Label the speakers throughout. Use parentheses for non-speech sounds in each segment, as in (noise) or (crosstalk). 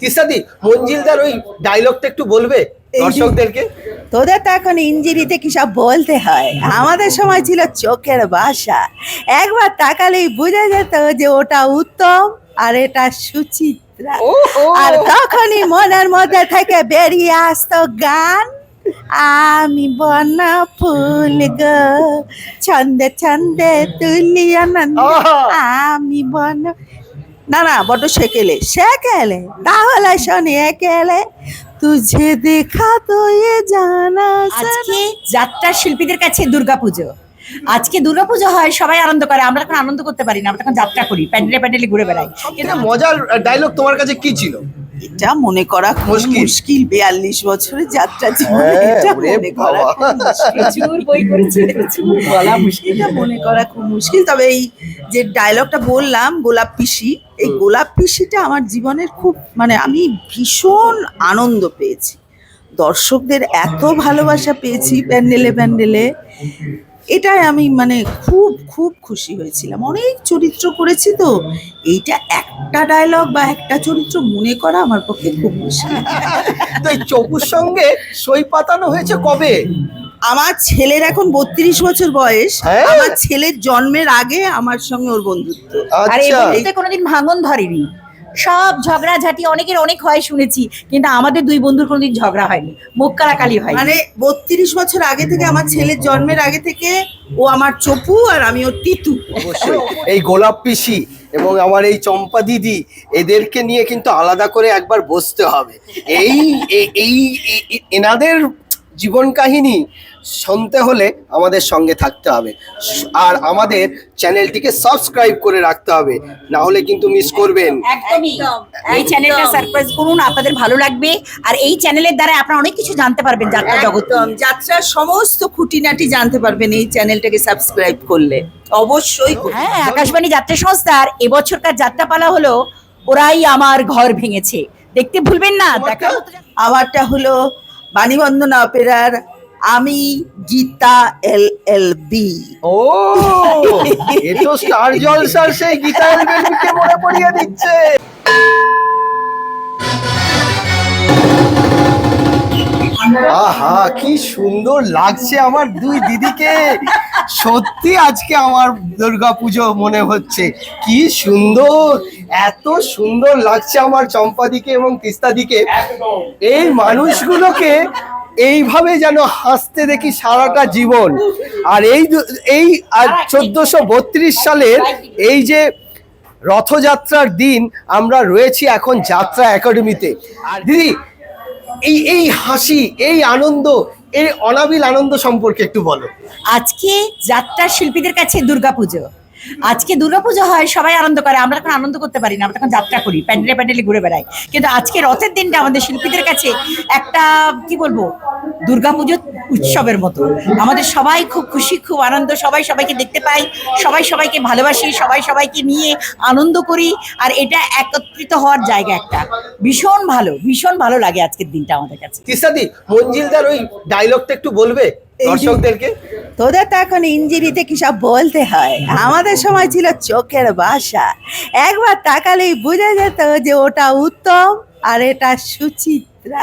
Speaker 1: তিস্তাদি মঞ্জিলদার ওই ডায়লগটা একটু বলবে দর্শকদেরকে?
Speaker 2: তোদের তো এখন ইঞ্জিরিতে কি সব বলতে হয়? আমাদের সময় ছিল চোখের ভাষা একবার তাকালেই বোঝা যেত যে ওটা উত্তম আর এটা সুচিত্রা। আর তখনই মনের মধ্যে থেকে বেরিয়ে আসতো গান। আমি বনা ফুল গো ছন্দে ছন্দে তুলিয়া নন্দ
Speaker 1: আহা!
Speaker 2: আমি বন না না বড্ড সেকেলে সেকেলে তাহলে শোনি একেলে। তুঝে দেখা তো এ জানা
Speaker 3: আজকে যাত্রার শিল্পীদের কাছে দুর্গাপুজো। আজকে দুর্গাপুজো হয় সবাই আনন্দ করে আমরা এখন আনন্দ করতে পারি না আমরা তখন যাত্রা করি প্যান্ডেলে প্যান্ডেলে ঘুরে বেড়াই।
Speaker 1: কিন্তু মজার ডায়লগ তোমার কাছে কি ছিল?
Speaker 2: এটা মনে করা খুব
Speaker 1: মুশকিল।
Speaker 2: বিয়াল্লিশ বছরের যাত্রা জীবনে
Speaker 1: হ্যাঁ,
Speaker 2: এটা মনে করা
Speaker 1: বাবা।
Speaker 3: প্রচুর বই করেছি বলা মুশকিল
Speaker 2: এটা মনে করা খুব মুশকিল। তবে এই যে ডায়লগটা বললাম গোলাপ পিসি এই গোলাপ পিসিটা আমার জীবনের খুব মানে আমি ভীষণ আনন্দ পেয়েছি। দর্শকদের এত ভালোবাসা পেয়েছি প্যান্ডেলে প্যান্ডেলে। এটাই আমি মানে খুব খুব খুশি হয়েছিলাম। অনেক চরিত্র করেছি তো। এইটা একটা ডায়লগ বা একটা চরিত্র মনে করা আমার পক্ষে খুব মুশকিল।
Speaker 1: তো এই চপুর সঙ্গে সই পাতানো হয়েছে কবে?
Speaker 2: আমার ছেলের এখন বত্রিশ বছর বয়স।
Speaker 1: হ্যাঁ?
Speaker 2: আমার ছেলের জন্মের আগে আমার সঙ্গে ওর বন্ধুত্ব।
Speaker 3: আর এই
Speaker 1: আচ্ছা
Speaker 3: বন্ধুতে কোনোদিন ভাঙন ধরেনি? সব ঝগড়াঝাটি অনেকের অনেক হয় শুনেছি কিন্তু আমাদের দুই বন্ধুর কোনোদিন ঝগড়া হয়নি মুখ কালাকালি হয়
Speaker 2: মানে বত্রিশ বছর আগে থেকে আমার ছেলের জন্মের আগে থেকে ও আমার চপু আর আমি ওর তিতু।
Speaker 1: অবশ্যই। এই গোলাপ পিসি এবং আমার এই চম্পা দিদি এদেরকে নিয়ে কিন্তু আলাদা করে একবার বসতে হবে। এই এই এনাদের জীবন কাহিনী শুনতে হলে আমাদের সঙ্গে থাকতে হবে। আর আমাদের চ্যানেলটিকে সাবস্ক্রাইব করে রাখতে হবে না হলে কিন্তু মিস করবেন।
Speaker 3: একদমই। এই চ্যানেলটা সারপ্রাইজ করুন আপনাদের ভালো লাগবে। আর এই চ্যানেলের দ্বারা আপনারা অনেক কিছু জানতে পারবেন যাত্রা জগৎ
Speaker 2: যাত্রার সমস্ত খুঁটিনাটি জানতে পারবেন এই চ্যানেলটাকে সাবস্ক্রাইব করলে। অবশ্যই
Speaker 3: হ্যাঁ আকাশবাণী যাত্রা সংস্থার এবছরকার যাত্রাপালা হলো ওরাই আমার ঘর ভেঙেছে। দেখতে ভুলবেন না দেখা
Speaker 2: আমারটা হলো বাণীবন্দনা অপেরার আমি গীতা এল এল বি।
Speaker 1: ও এ তো স্টার জলসার সেই গীতার বেলুকে মনে পড়িয়ে দিচ্ছে। আহা কি সুন্দর লাগছে আমার দুই দিদিকে। সত্যি আজকে আমার দুর্গাপুজো মনে হচ্ছে। কি সুন্দর এত সুন্দর লাগছে আমার চম্পাদিকে এবং তিস্তাদিকে। এই মানুষগুলোকে এইভাবে যেন হাসতে দেখি সারাটা জীবন। আর এই এই চোদ্দশো বত্রিশ সালের এই যে রথযাত্রার দিন আমরা রয়েছি এখন যাত্রা একাডেমিতে। আর দিদি এই এই হাসি এই আনন্দ এই অনাবিল আনন্দ সম্পর্কে একটু বলো।
Speaker 3: আজকে যাত্রার শিল্পীদের কাছে দুর্গাপুজো। আজকে দুর্গাপুজো হয়, সবাই আনন্দ করে। আমরা এখন আনন্দ করতে পারি না, আমরা তখন যাত্রা করি, প্যান্ডেলে প্যান্ডেলে ঘুরে বেড়াই। কিন্তু আজকে রথের দিনটা আমাদের শিল্পীদের কাছে একটা, কি বলব, দুর্গাপুজো উৎসবের মতো। আমাদের সবাই খুব খুশি, খুব আনন্দ, সবাই সবাইকে দেখতে পাই, সবাই সবাইকে ভালোবাসি, সবাই সবাইকে নিয়ে আনন্দ করি। আর এটা একত্রিত হওয়ার জায়গা একটা। ভীষণ ভালো ভীষণ ভালো লাগে আজকের দিনটা আমাদের কাছে।
Speaker 1: তিস্তাদি মঞ্জিলদার ওই ডায়লগটা একটু বলবে? দর্শকদেরকে?
Speaker 2: তোদের তো এখন ইঞ্জিরিতে কি সব বলতে হয়? আমাদের সময় ছিল চোখের ভাষা একবার তাকালেই বোঝা যেত যে ওটা উত্তম আর এটা সুচিত্রা।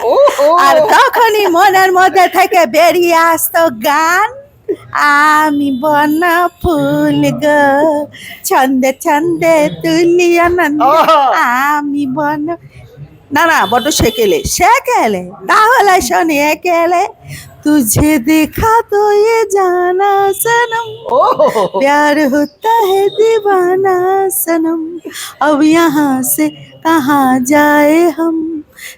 Speaker 2: আর তখনই মনের মধ্যে থেকে বেরিয়ে আসতো গান। আমি বনা ফুল গো ছন্দে ছন্দে তুলিয়া নন্দ
Speaker 1: আহা!
Speaker 2: আমি বন না না বড্ড সেকেলে সেকেলে তাহলে শোনি একেলে तुझे देखा तो ये जाना सनम
Speaker 1: ও
Speaker 2: प्यार होता है दीवाना सनम अब यहाँ से कहाँ जाए हम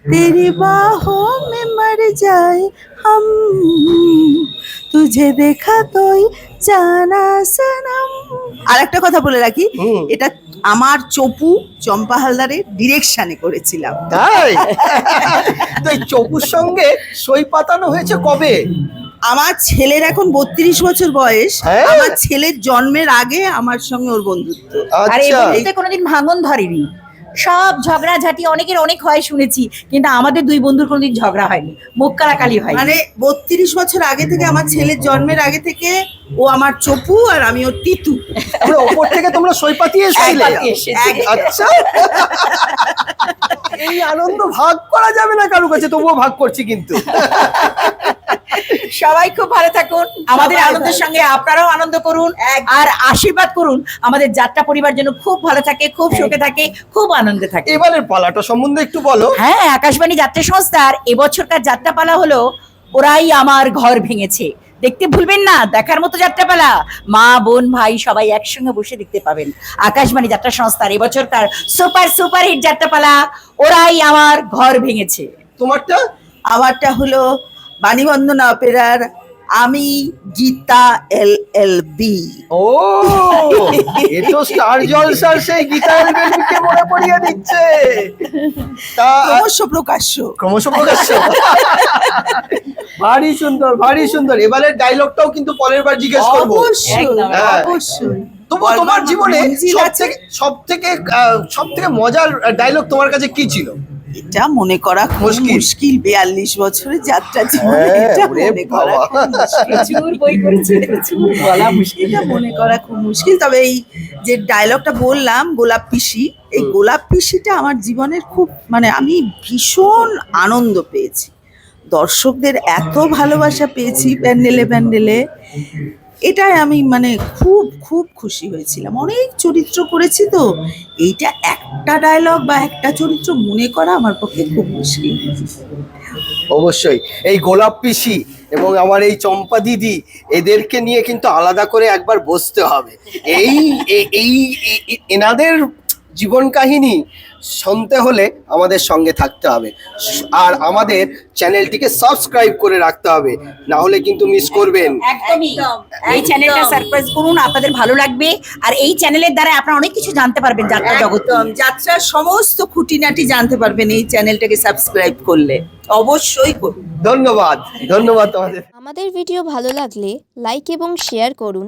Speaker 2: तेरी बाहों में मर जाए हम तुझे देखा तो ये জানা সনম আর একটা কথা বলে রাখি এটা আমার চপু চম্পা হালদারের ডিরেকশনে করেছিলাম।
Speaker 1: তাই? (laughs) তো এই চপুর সঙ্গে সই পাতানো হয়েছে কবে?
Speaker 2: আমার ছেলের এখন বত্রিশ বছর বয়স।
Speaker 1: হ্যাঁ?
Speaker 2: আমার ছেলের জন্মের আগে আমার সঙ্গে ওর বন্ধুত্ব।
Speaker 3: আর এই
Speaker 1: আচ্ছা
Speaker 3: কোনোদিন ভাঙন ধরেনি? সব ঝগড়া ঝগড়াঝাটি অনেকের অনেক হয় শুনেছি কিন্তু আমাদের দুই বন্ধুর কোনোদিন ঝগড়া হয়নি মুখ কালাকালি হয়
Speaker 2: মানে বত্রিশ বছর আগে থেকে আমার ছেলের জন্মের আগে থেকে ও আমার চপু আর আমি ওর তিতু।
Speaker 1: ওপর থেকে তোমরা সৈপাতি এসেছিলে। আচ্ছা। এই আনন্দ ভাগ করা যাবে না কারও কাছে তবুও ভাগ করছি কিন্তু।
Speaker 3: সবাই খুব ভালো থাকুন। আমাদের আনন্দের সঙ্গে আপনারাও আনন্দ করুন আর আশীর্বাদ করুন। আমাদের যাত্রা পরিবার যেন খুব ভালো থাকে খুব সুখে থাকে খুব আনন্দে থাকে।
Speaker 1: এবারের পালাটা সম্বন্ধে একটু বলো।
Speaker 3: হ্যাঁ আকাশবাণী যাত্রা সংস্থার এবছরকার যাত্রাপালা হলো ওরাই আমার ঘর ভেঙেছে। দেখতে ভুলবেন না দেখার মতো যাত্রাপালা। মা বোন ভাই সবাই একসঙ্গে বসে দেখতে পাবেন। আকাশবাণী যাত্রা সংস্থার এবছরকার সুপার সুপার হিট যাত্রাপালা ওরাই আমার ঘর ভেঙেছে।
Speaker 1: তোমারটা?
Speaker 2: আমারটা হলো বাণীবন্দনা অপেরার আমি গীতা এল এল বি।
Speaker 1: ও এ তো স্টার জলসার সেই গীতা এলবেলকে মনে পড়িয়ে দিচ্ছে। তা
Speaker 2: ক্রমশ প্রকাশ্য।
Speaker 1: ক্রমশ প্রকাশ্য। ভারী সুন্দর ভারী সুন্দর। এবারের ডায়লগটাও কিন্তু পরের বার জিজ্ঞেস করব।
Speaker 2: অবশ্যই
Speaker 3: একদম।
Speaker 1: হ্যাঁ।
Speaker 2: অবশ্যই।
Speaker 1: তবু তোমার জীবনে সব। থেকে সব থেকে সব থেকে মজার ডায়লগ তোমার কাছে কি ছিল?
Speaker 2: এটা মনে করা খুব
Speaker 1: মুশকিল।
Speaker 2: বিয়াল্লিশ বছরের যাত্রা জীবনে
Speaker 1: হ্যাঁ,
Speaker 2: এটা মনে করা
Speaker 3: বলা মুশকিল।
Speaker 2: মনে করা খুব মুশকিল। তবে এই যে ডায়লগটা বললাম গোলাপ পিসি এই। গোলাপ পিসিটা আমার জীবনের খুব মানে আমি ভীষণ আনন্দ পেয়েছি। দর্শকদের এত ভালোবাসা পেয়েছি প্যান্ডেলে প্যান্ডেলে। এটাই আমি মানে খুব খুব খুশি হয়েছিলাম। অনেক চরিত্র করেছি তো। এইটা একটা ডায়লগ বা একটা চরিত্র মনে করা আমার পক্ষে খুব মুশকিল।
Speaker 1: অবশ্যই। এই গোলাপ পিসি এবং আমার এই চম্পা দিদি, এদেরকে নিয়ে কিন্তু আলাদা করে একবার বসতে হবে। এই এই, এনাদের জীবন কাহিনী শুনতে হলে আমাদের সঙ্গে থাকতে হবে। আর আমাদের চ্যানেলটিকে সাবস্ক্রাইব করে রাখতে হবে না হলে কিন্তু মিস করবেন।
Speaker 3: একদমই। এই চ্যানেলটা সারপ্রাইজ করুন আপনাদের ভালো লাগবে। আর এই চ্যানেলের দ্বারা আপনারা অনেক কিছু জানতে পারবেন যাত্রা জগৎ
Speaker 2: যাত্রার সমস্ত খুঁটিনাটি জানতে পারবেন এই চ্যানেলটাকে সাবস্ক্রাইব করলে। অবশ্যই করুন।
Speaker 1: ধন্যবাদ। ধন্যবাদ তোমাদের।
Speaker 4: আমাদের ভিডিও ভালো লাগলে লাইক এবং শেয়ার করুন।